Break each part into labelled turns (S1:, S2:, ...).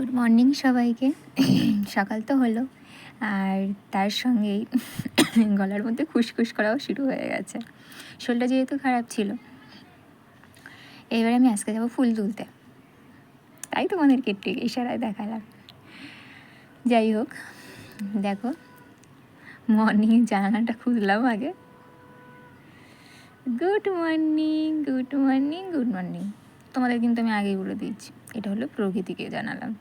S1: Good morning সবাইকে। সকাল তো হলো। আর তার সঙ্গেই গলার মধ্যে খুসখুস করাও শুরু হয়ে গেছে। শরীরটা যেহেতু খারাপ ছিল। এবারে আমি আজকে যাব ফুল তুলতে। তাই তোমাদেরকে একটু ইশারায় দেখালাম। যাই হোক, দেখো মর্নিং জানালাটা খুললাম আগে। Good morning good morning good morning তোমাদের কিন্তু আমি আগেই বলে দিচ্ছি এটা হলো প্রকৃতিকে জানালাম।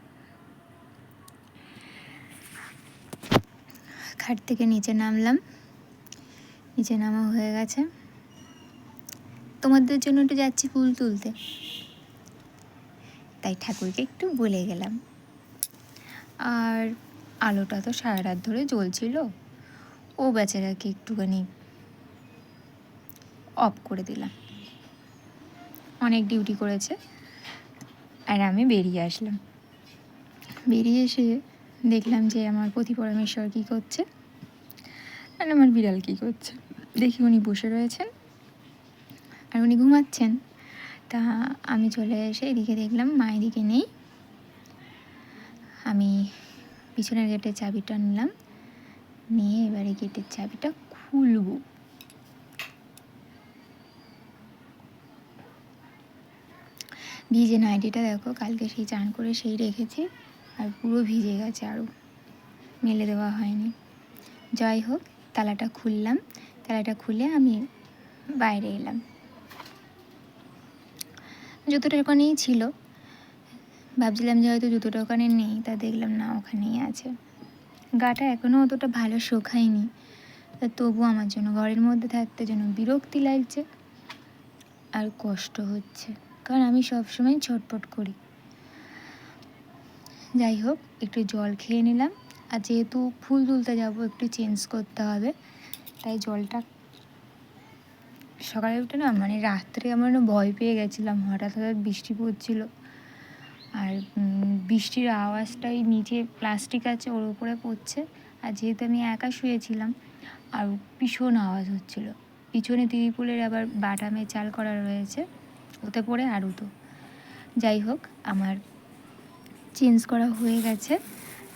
S1: খাট থেকে নিচে নামলাম। নিচে নামা হয়ে গেছে। তোমাদের জন্য একটু যাচ্ছি ফুল তুলতে। তাই ঠাকুরকে একটু বলে গেলাম। আর আলোটা তো সারা রাত ধরে জ্বলছিল। ও বেচারাকে একটুখানি অফ করে দিলাম। অনেক ডিউটি করেছে। আর আমি বেরিয়ে আসলাম। বেরিয়ে এসে দেখলাম যে আমার পতি পরমেশ্বর কী করছে। আর আমার বিড়াল কী করছে? দেখি উনি বসে রয়েছেন আর উনি ঘুমাচ্ছেন। তা আমি চলে এসে এদিকে দেখলাম মা এদিকে নেই। আমি পিছনের গেটের চাবিটা নিলাম। নিয়ে এবারে গেটের চাবিটা খুলবো। ভিজে নাইটিটা দেখো, কালকে সেই চান করে সেই রেখেছি আর পুরো ভিজে গেছে আরও মেলে দেওয়া হয়নি। যাই হোক তালাটা খুললাম। তালাটা খুলে আমি বাইরে এলাম। জুতোটা ওখানেই ছিল। ভাবছিলাম যে হয়তো জুতোটা ওখানে নেই, তা দেখলাম না, ওখানেই আছে। গাটা এখনও অতটা ভালো শোকায়নি। তা তবু আমার জন্য, ঘরের মধ্যে থাকতে যেন বিরক্তি লাগছে আর কষ্ট হচ্ছে। কারণ আমি সবসময় ছটপট করি। যাই হোক, একটু জল খেয়ে নিলাম। আর যেহেতু ফুল তুলতে যাব, একটু চেঞ্জ করতে হবে, তাই জলটা সকালে উঠে না মানে রাত্রে আমার ভয় পেয়ে গেছিলাম, হঠাৎ হঠাৎ বৃষ্টি পড়ছিল। আর বৃষ্টির আওয়াজটাই নিচে প্লাস্টিক আছে, ওর উপরে পড়ছে। আর যেহেতু আমি একা শুয়েছিলাম, আর ভীষণ আওয়াজ হচ্ছিল। পিছনে তিরিপুলের আবার বাটামে চাল করা রয়েছে, ওতে পড়ে আরও তো যাই হোক, আমার চেঞ্জ করা হয়ে গেছে।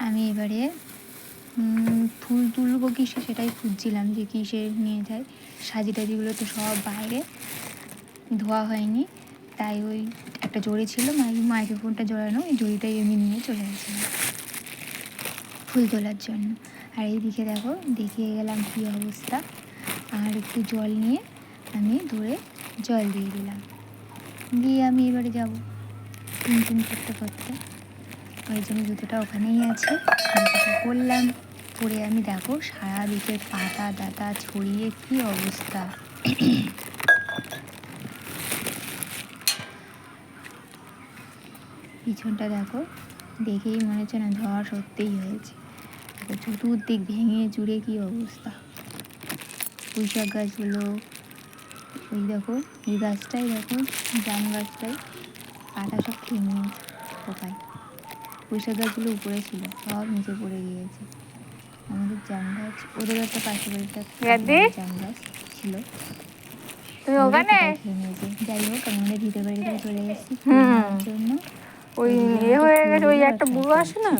S1: আমি এবারে ফুল তুলবো কিসে সেটাই খুঁজছিলাম যে কিসে নিয়ে যায়। সাজি টাজিগুলো তো সব বাইরে, ধোয়া হয়নি। তাই ওই একটা জড়ি ছিল মাইক্রোফোনটা জড়ানো ওই জড়িটাই আমি নিয়ে চলে গেছিলাম ফুল তোলার জন্য। আর এইদিকে দেখো, দেখিয়ে গেলাম কী অবস্থা। আর একটু জল নিয়ে আমি ধরে জল দিয়ে দিলাম। দিয়ে আমি এবারে যাব। টিম টিম করতে করতে। ওই জন্য জুতোটা ওখানেই আছে। পরলাম পরে আমি দেখো সারা দিকে পাতা দাতা ছড়িয়ে কি অবস্থা। পিছনটা দেখো, দেখেই মনে হচ্ছে না ঝড় সত্যিই হয়েছে। চতুর্দিক ভেঙে চুড়ে কি অবস্থা। পুঁইশাক গাছগুলো, ওই দেখো এই গাছটাই দেখো, জাম গাছটাই, পাতা সব খেয়ে নিয়েছে পুঁইশাক উপরে ছিল সব নিচে পড়ে গিয়েছে। আমাদের জাম গাছ ওদের একটা পাশে বাড়িতে জাম গাছ ছিল।
S2: তুমি ওখানে?
S1: যাই হোক আমাদের ভিতর বাড়িতে চলে এসেছি। জন্য।
S2: ওই ইয়ে হয়ে গেছে ওই একটা বুড়ো আসে না?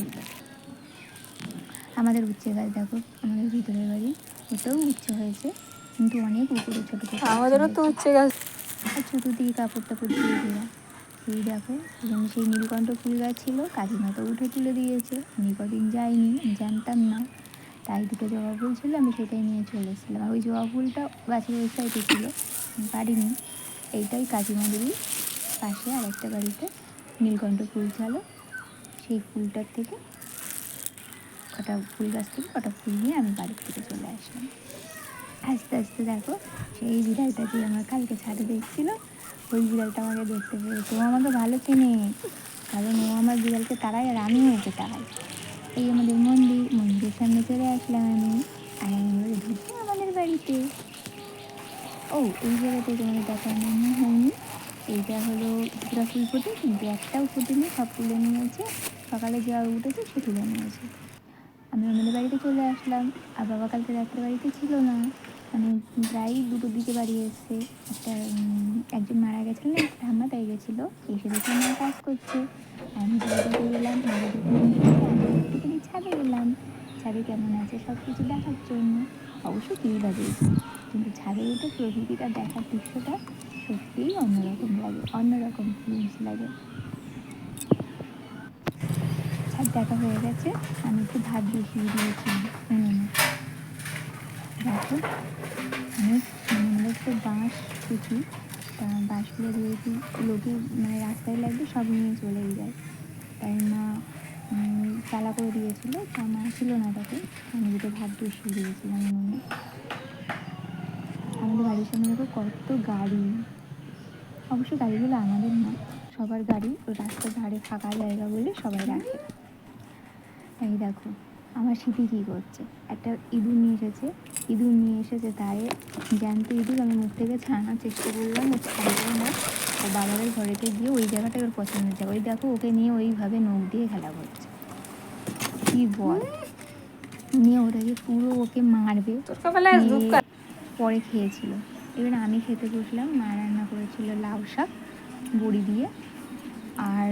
S1: আমাদের উচ্ছে গাছ দেখো আমাদের ভিতরের বাড়ি। ওটাও উচ্ছে হয়েছে কিন্তু অনেক উপরে ছোটো ছোটো।
S2: আমাদেরও তো উচ্ছে গাছ।
S1: আর চতুর্দিকে কাপড় টাপড় দিয়ে দেওয়া সেই দেখো, এখানে সেই নীলকণ্ঠ ফুল গাছ ছিল কাকিমা তো উঠে তুলে দিয়েছে। আমি কদিন যাইনি জানতাম না। তাই দুটো জবা ফুল ছিল, আমি সেটাই নিয়ে চলে এসেছিলাম। আর ওই জবা ফুলটা গাছের ওই সাইডে ছিল পারিনি। এইটাই কাকিমাদেরই পাশে আরেকটা বাড়িতে নীলকণ্ঠ ফুল ছিল সেই ফুলটার থেকে কটা ফুল গাছ থেকে কটা ফুল নিয়ে আমি বাড়ির থেকে চলে আসলাম। আস্তে আস্তে দেখো, সেই বিড়ালটাকে আমার কালকে ছাড়ে দেখছিল ওই বিড়ালটা আমাকে দেখতে পেয়েছে। ও আমাকে ভালো চেনে, কারণ ও আমার বিড়ালকে তারাই আর আমিও ওকে তারাই এই আমাদের মন্দির, মন্দিরের সামনে চলে আসলাম আমি। আর আমি বলে আমাদের বাড়িতে। ও, এই জায়গাতে তোমাদের দেখানো হয়নি। এইটা হলো দুটা ফুল ফুটে কিন্তু একটাও ফুটেনি সব তুলে নিয়েছে। সকালে যা উঠেছে সে তুলে নিয়েছে। আমি আমাদের বাড়িতে চলে আসলাম। আর বাবা কালকে রাত্রে বাড়িতে ছিল না। মানে প্রায় দুটো দিকে বাড়ি এসছে। একটা একজন মারা গেছিল না, একটা ঠাম্মা তাই গেছিল। এসে দেখে মা কাজ করছে। আমি দরজাতে গেলাম একটুখানি ছাদে গেলাম। ছাদে কেমন আছে সব কিছু দেখার জন্য। অবশ্য টিভি বাজিয়েছি কিন্তু ছাদে উঠে প্রকৃতিটা দেখার দৃশ্যটা সত্যিই অন্যরকম লাগে, অন্যরকম ফিলিংস লাগে। ছাদ দেখা হয়ে গেছে। আমি একটু ভাত বসিয়ে দিয়েছি। দেখো, আমি মূলত বাঁশ কুচি, তা বাঁশগুলো যেহেতু লোকে মানে রাস্তায় লাগবে সব নিয়ে চলেই যায়। তাই মা চালা করে দিয়েছিল, তা মা ছিল না তাকে আমি দুটো ভাত বসিয়ে দিয়েছিলাম উনুনে আমাদের বাড়ির সামনে দেখো কত গাড়ি। অবশ্য গাড়িগুলো আমাদের না, সবার গাড়ি ওই রাস্তার ধারে ফাঁকা জায়গা বলে সবাই রাখে। এই দেখো আমার স্মৃতি কী করছে? একটা ইঁদুর নিয়ে এসেছে। ইঁদুর নিয়ে এসেছে তাই জ্যান্ত ইঁদুর। আমি মুখ থেকে ছাড়ানোর চেষ্টা করলাম ও ছাড়বে না। ও বাবাদের ঘরেতে গিয়ে ওই জায়গাটাই ওর পছন্দের জায়গা ওই দেখো ওকে নিয়ে ওইভাবে নখ দিয়ে খেলা করছে। কি বল? নিয়ে ওটাকে পুরো ওকে মারবে। পরে খেয়েছিল। এবার আমি খেতে বসলাম মা রান্না করেছিল লাউ শাক বড়ি দিয়ে। আর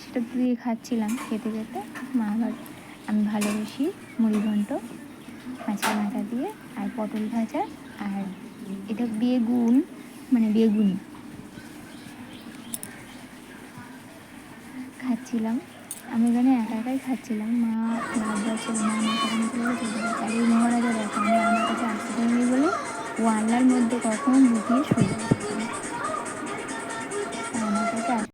S1: সেটা দিয়ে খাচ্ছিলাম খেতে খেতে। মা আবার আমি ভালোবাসি মুড়ি ঘন্ট মাছের মাথা দিয়ে আর পটল ভাজা আর এটা বেগুন মানে বেগুনি খাচ্ছিলাম আমি এখানে একা একাই খাচ্ছিলাম মা লাভবার ছিল মা আমার আর এই মহারাজা দেখো আমি আমার কাছে আসতে পারিনি বলে ও আল্লার মধ্যে কখন লুকিয়ে শুয়ে